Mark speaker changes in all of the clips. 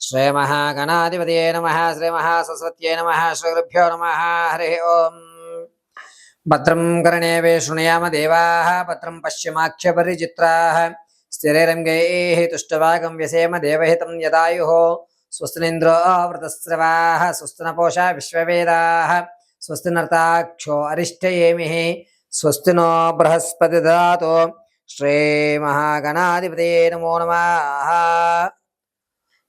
Speaker 1: శ్రీ మహాగణాధిపతయే నమ శ్రీ మహాసరస్వత్యై నమ శ్రీగురుభ్యో నమ హరి ఓం భద్రం కర్ణే శృణయామ దేవా భద్రం పశ్చిమాక్షపరిచిత్రా స్థిరైరంగై తుష్టవాగం వ్యసేమ దేవహితం యదాయు స్వస్తినింద్రో వృతస్రవా స్వస్తి నపోషా విశ్వవేదా స్వస్తి నర్తాక్షో అరిష్టయేమి స్వస్తి నో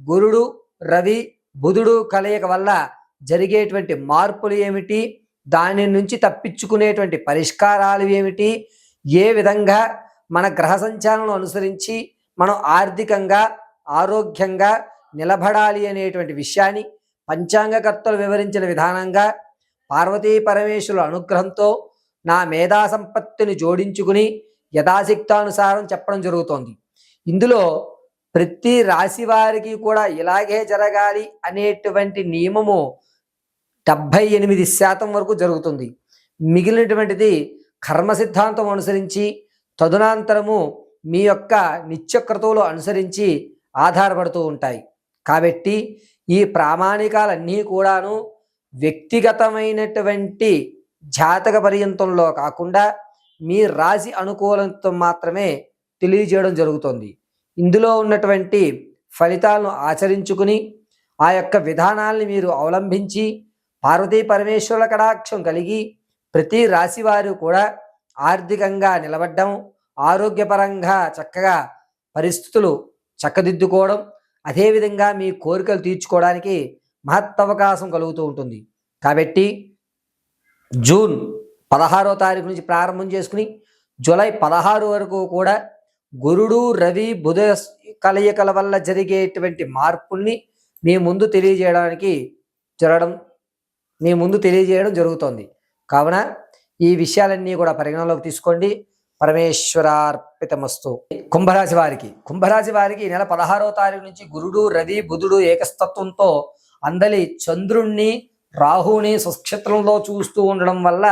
Speaker 1: గురుడు రవి బుధుడు కలయిక వల్ల జరిగేటువంటి మార్పులు ఏమిటి? దాని నుంచి తప్పించుకునేటువంటి పరిష్కారాలు ఏమిటి? ఏ విధంగా మన గ్రహ సంచాలను అనుసరించి మనం ఆర్థికంగా ఆరోగ్యంగా నిలబడాలి అనేటువంటి విషయాన్ని పంచాంగకర్తలు వివరించిన విధానంగా పార్వతీ పరమేశ్వరుల అనుగ్రహంతో నా మేధా సంపత్తిని జోడించుకుని యథాశక్తానుసారం చెప్పడం జరుగుతోంది. ఇందులో ప్రతి రాశి వారికి కూడా ఇలాగే జరగాలి అనేటువంటి నియమము డెబ్భై ఎనిమిది శాతం వరకు జరుగుతుంది. మిగిలినటువంటిది కర్మ సిద్ధాంతం అనుసరించి తదునాంతరము మీ యొక్క నిత్యక్రతువులు అనుసరించి ఆధారపడుతూ ఉంటాయి. కాబట్టి ఈ ప్రామాణికాలన్నీ కూడాను వ్యక్తిగతమైనటువంటి జాతక పర్యంతంలో కాకుండా మీ రాశి అనుకూలంతో మాత్రమే తెలియజేయడం జరుగుతుంది. ఇందులో ఉన్నటువంటి ఫలితాలను ఆచరించుకుని ఆ యొక్క విధానాల్ని మీరు అవలంబించి పార్వతీ పరమేశ్వరుల కడాక్షం కలిగి ప్రతి రాశి వారు కూడా ఆర్థికంగా నిలబడ్డం ఆరోగ్యపరంగా చక్కగా పరిస్థితులు చక్కదిద్దుకోవడం అదేవిధంగా మీ కోరికలు తీర్చుకోవడానికి మహత్తవకాశం కలుగుతూ ఉంటుంది. కాబట్టి జూన్ పదహారో తారీఖు నుంచి ప్రారంభం చేసుకుని జూలై పదహారు వరకు కూడా గురుడు రవి బుధ కలయికల వల్ల జరిగేటువంటి మార్పుల్ని మీ ముందు తెలియజేయడానికి జరగడం మీ ముందు తెలియజేయడం జరుగుతోంది. కావున ఈ విషయాలన్నీ కూడా పరిగణలోకి తీసుకోండి. పరమేశ్వరార్పితమస్తు. కుంభరాశి వారికి కుంభరాశి వారికి నెల పదహారో తారీఖు నుంచి గురుడు రవి బుధుడు ఏకస్తత్వంతో అందలి చంద్రుణ్ణి రాహుని సుక్షేత్రంలో చూస్తూ ఉండడం వల్ల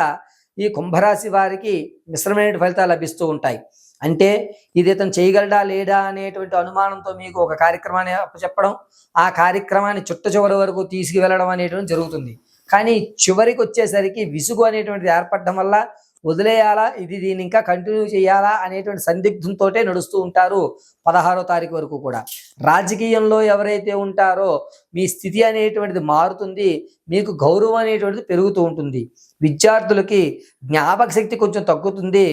Speaker 1: ఈ కుంభరాశి వారికి మిశ్రమైన ఫలితాలు లభిస్తూ ఉంటాయి. అంటే ఇది ఇతను చేయగలడా లేడా అనేటువంటి అనుమానంతో మీకు ఒక కార్యక్రమాన్ని చెప్పడం ఆ కార్యక్రమాన్ని చుట్ట చివరి వరకు తీసుకువెళ్ళడం అనేటువంటి జరుగుతుంది. కానీ చివరికి వచ్చేసరికి విసుగు అనేటువంటిది ఏర్పడడం వల్ల వదిలేయాలా? ఇది దీన్ని ఇంకా కంటిన్యూ చేయాలా? అనేటువంటి సందిగ్ధంతో నడుస్తూ ఉంటారు పదహారో తారీఖు వరకు కూడా. రాజకీయంలో ఎవరైతే ఉంటారో మీ స్థితి అనేటువంటిది మారుతుంది మీకు గౌరవం అనేటువంటిది పెరుగుతూ ఉంటుంది. విద్యార్థులకి జ్ఞాపక శక్తి కొంచెం తగ్గుతుంది.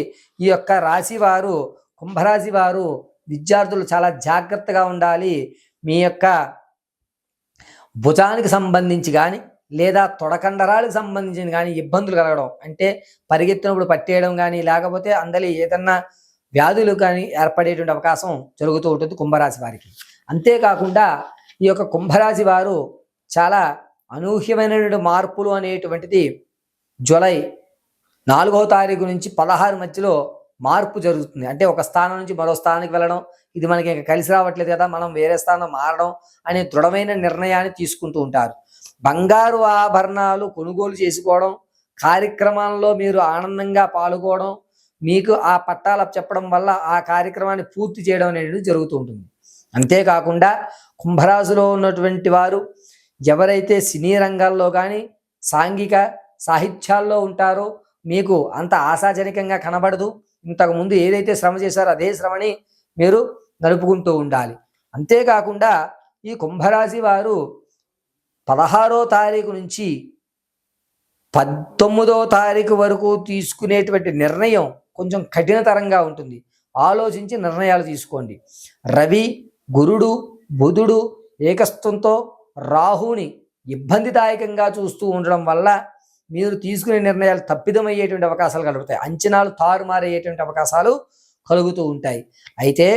Speaker 1: ఈ యొక్క రాశి వారు కుంభరాశి వారు విద్యార్థులు చాలా జాగ్రత్తగా ఉండాలి. మీ యొక్క భుజానికి సంబంధించి కానీ లేదా తొడకండరాలకు సంబంధించిన కానీ ఇబ్బందులు కలగడం అంటే పరిగెత్తినప్పుడు పట్టేయడం కానీ లేకపోతే అందరి ఏదన్నా వ్యాధులు కానీ ఏర్పడేటువంటి అవకాశం జరుగుతూ ఉంటుంది కుంభరాశి వారికి. అంతేకాకుండా ఈ యొక్క కుంభరాశి వారు చాలా అనూహ్యమైనటువంటి మార్పులు అనేటువంటిది జూలై నాలుగవ తారీఖు నుంచి పదహారు మధ్యలో మార్పు జరుగుతుంది. అంటే ఒక స్థానం నుంచి మరో స్థానానికి వెళ్ళడం ఇది మనకి ఇంకా కలిసి రావట్లేదు కదా మనం వేరే స్థానం మారడం అనే దృఢమైన నిర్ణయాన్ని తీసుకుంటూ ఉంటారు. బంగారు ఆభరణాలు కొనుగోలు చేసుకోవడం కార్యక్రమాల్లో మీరు ఆనందంగా పాల్గొనడం మీకు ఆ పట్టాలు చెప్పడం వల్ల ఆ కార్యక్రమాన్ని పూర్తి చేయడం అనేది జరుగుతూ ఉంటుంది. అంతేకాకుండా కుంభరాశిలో ఉన్నటువంటి వారు ఎవరైతే సినీ రంగాల్లో కానీ సాంఘిక సాహిత్యాల్లో ఉంటారో మీకు అంత ఆశాజనకంగా కనబడదు. ఇంతకుముందు ఏదైతే శ్రమ చేశారో అదే శ్రమని మీరు నడుపుకుంటూ ఉండాలి. అంతేకాకుండా ఈ కుంభరాశి వారు పదహారో తారీఖు నుంచి పంతొమ్మిదో తారీఖు వరకు తీసుకునేటువంటి నిర్ణయం కొంచెం కఠినతరంగా ఉంటుంది. ఆలోచించి నిర్ణయాలు తీసుకోండి. రవి గురుడు బుధుడు ఏకస్థంతో రాహుని ఇబ్బందిదాయకంగా చూస్తూ ఉండడం వల్ల మీరు తీసుకునే నిర్ణయాలు తప్పిదమయ్యేటువంటి అవకాశాలు కలుగుతాయి అంచనాలు తారుమారయ్యేటువంటి అవకాశాలు కలుగుతూ ఉంటాయి. అయితే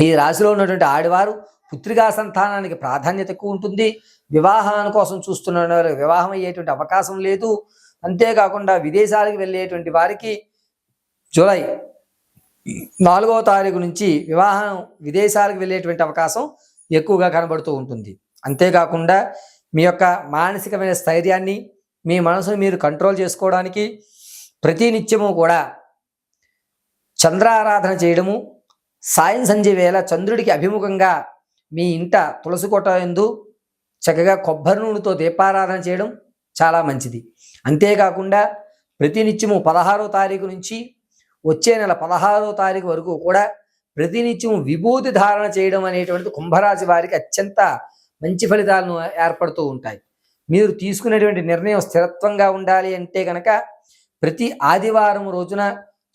Speaker 1: ఈ రాశిలో ఉన్నటువంటి ఆడవారు పుత్రికా సంతానానికి ప్రాధాన్యత ఎక్కువ ఉంటుంది. వివాహాల కోసం చూస్తున్న వారికి వివాహం అయ్యేటువంటి అవకాశం లేదు. అంతేకాకుండా విదేశాలకు వెళ్ళేటువంటి వారికి జూలై నాలుగవ తారీఖు నుంచి వివాహం విదేశాలకు వెళ్ళేటువంటి అవకాశం ఎక్కువగా కనబడుతూ ఉంటుంది. అంతేకాకుండా మీ యొక్క మానసికమైన స్థైర్యాన్ని మీ మనసును మీరు కంట్రోల్ చేసుకోవడానికి ప్రతి నిత్యము కూడా చంద్రారాధన చేయడము సాయం సంధ్య వేళ చంద్రుడికి అభిముఖంగా మీ ఇంట తులసి కోట ఎందు చక్కగా కొబ్బరి నూనెతో దీపారాధన చేయడం చాలా మంచిది. అంతేకాకుండా ప్రతినిత్యము పదహారో తారీఖు నుంచి వచ్చే నెల పదహారో తారీఖు వరకు కూడా ప్రతినిత్యం విభూతి ధారణ చేయడం అనేటువంటిది కుంభరాశి వారికి అత్యంత మంచి ఫలితాలను ఏర్పడుతూ ఉంటాయి. మీరు తీసుకునేటువంటి నిర్ణయం స్థిరత్వంగా ఉండాలి అంటే కనుక ప్రతి ఆదివారం రోజున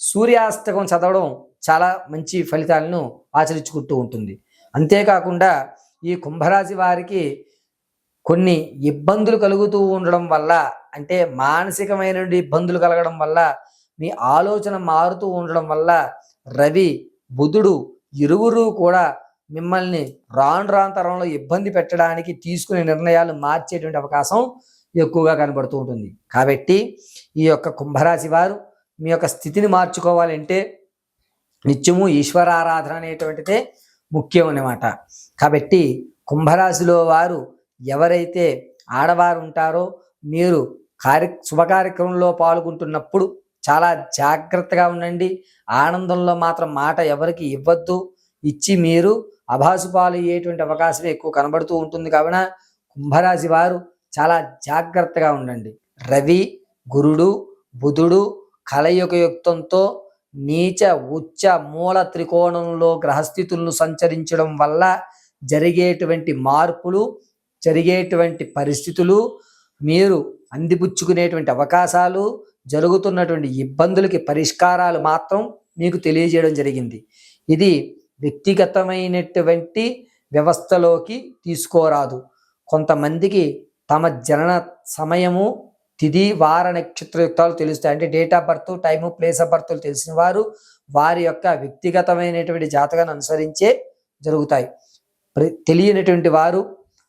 Speaker 1: సూర్యాస్తకం చదవడం చాలా మంచి ఫలితాలను ఆచరించుకుంటూ ఉంటుంది. అంతేకాకుండా ఈ కుంభరాశి వారికి కొన్ని ఇబ్బందులు కలుగుతూ ఉండడం వల్ల అంటే మానసికమైన ఇబ్బందులు కలగడం వల్ల మీ ఆలోచన మారుతూ ఉండడం వల్ల రవి బుధుడు ఇరువురు కూడా మిమ్మల్ని రాను రాను తరంలో ఇబ్బంది పెట్టడానికి తీసుకునే నిర్ణయాలు మార్చేటువంటి అవకాశం ఎక్కువగా కనబడుతూ ఉంటుంది. కాబట్టి ఈ యొక్క కుంభరాశి వారు మీ యొక్క స్థితిని మార్చుకోవాలంటే నిత్యము ఈశ్వరారాధన అనేటువంటిదే ముఖ్యం అన్నమాట. కాబట్టి కుంభరాశిలో వారు ఎవరైతే ఆడవారు ఉంటారో మీరు కార్య శుభకార్యక్రమంలో పాల్గొంటున్నప్పుడు చాలా జాగ్రత్తగా ఉండండి. ఆనందంలో మాత్రం మాట ఎవరికి ఇవ్వద్దు. ఇచ్చి మీరు అభాసు పాలు అయ్యేటువంటి అవకాశం ఎక్కువ కనబడుతూ ఉంటుంది కావున కుంభరాశి వారు చాలా జాగ్రత్తగా ఉండండి. రవి గురుడు బుధుడు కలయుగ యుక్తంతో నీచ ఉచ్చ మూల త్రికోణంలో గ్రహస్థితులను సంచరించడం వల్ల జరిగేటువంటి మార్పులు జరిగేటువంటి పరిస్థితులు మీరు అందిపుచ్చుకునేటువంటి అవకాశాలు జరుగుతున్నటువంటి ఇబ్బందులకి పరిష్కారాలు మాత్రం మీకు తెలియజేయడం జరిగింది. ఇది వ్యక్తిగతమైనటువంటి వ్యవస్థలోకి తీసుకోరాదు. కొంతమందికి తమ జనన సమయము తిది వార నక్షత్రయుక్తాలు తెలుస్తాయి. అంటే date of birth time place of birth తెలిసిన వారు వారి యొక్క వ్యక్తిగతమైనటువంటి జాతకాన్ని అనుసరించే జరుగుతాయి. తెలియనటువంటి వారు